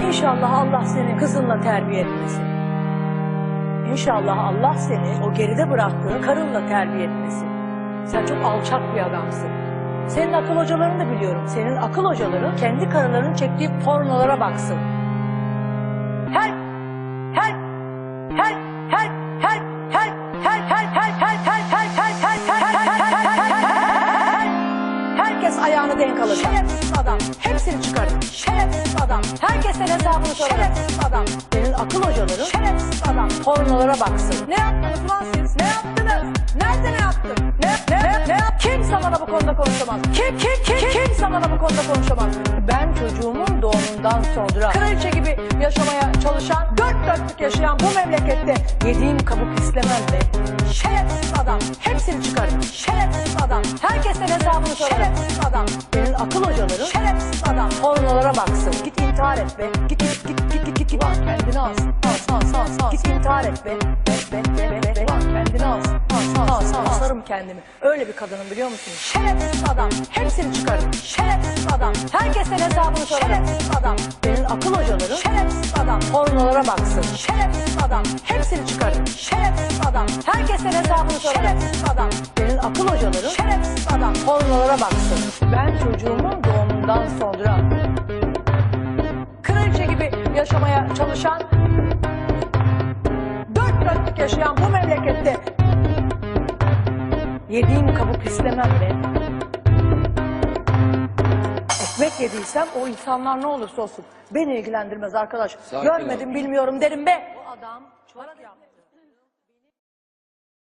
İnşallah Allah seni kızınla terbiye etmesin. İnşallah Allah seni o geride bıraktığın karınla terbiye etmesin. Sen çok alçak bir adamsın. Senin akıl hocalarını da biliyorum. Senin akıl hocaların kendi karılarının çektiği pornolara baksın. Her, her, her, her, Ayağını denk alır. Şerefsiz adam. Hepsini çıkarın. Şerefsiz adam. Herkesten hesabını sorar. Şerefsiz adam. Senin akıl hocaların şerefsiz adam. Pornolara baksın. Ne yaptınız lan siz? Ne yaptınız? Nerede ne yaptın? Ne, ne, ne, ne? Kimse bana bu konuda konuşamaz. Kim, kim, kim, kimse bana bu konuda konuşamaz. Ben çocuğumun doğumundan sonra kraliçe gibi yaşamaya çalışan, dört dörtlük yaşayan bu memlekette yediğim kabuk istemem be. Şerefsiz adam. Hepsini çıkarın. Şerefsiz. Herkesten hesabını sorar. Şerefsiz adam. Senin akıl hocaların şerefsiz adam. Pornolara baksın. Git intihar et be. Git git git git git git. git. Bak kendini al. Al al al al. Git intihar et be. Be be be be be. Bak kendini al. Al al al. Asarım kendimi. Öyle bir kadınım biliyor musunuz? Şerefsiz adam. Hepsini çıkarın. Şerefsiz adam. Herkesten hesabını sorar. Şerefsiz adam. Senin akıl hocaların şerefsiz adam. Pornolara baksın. Şerefsiz adam. Hepsini çıkarın. Şerefsiz adam. Herkesten hesabını sorar. Şerefsiz adam. Senin akıl hocaların adam. Pornolara baksın. Ben çocuğumun doğumundan sonra kraliçe gibi yaşamaya çalışan dört dörtlük yaşayan bu memlekette yediğim kabuk istemem be. Ekmek yediysem o insanlar ne olursa olsun beni ilgilendirmez arkadaş. Sakin ol. Görmedim bilmiyorum derim be. Bu adam çok yaptı.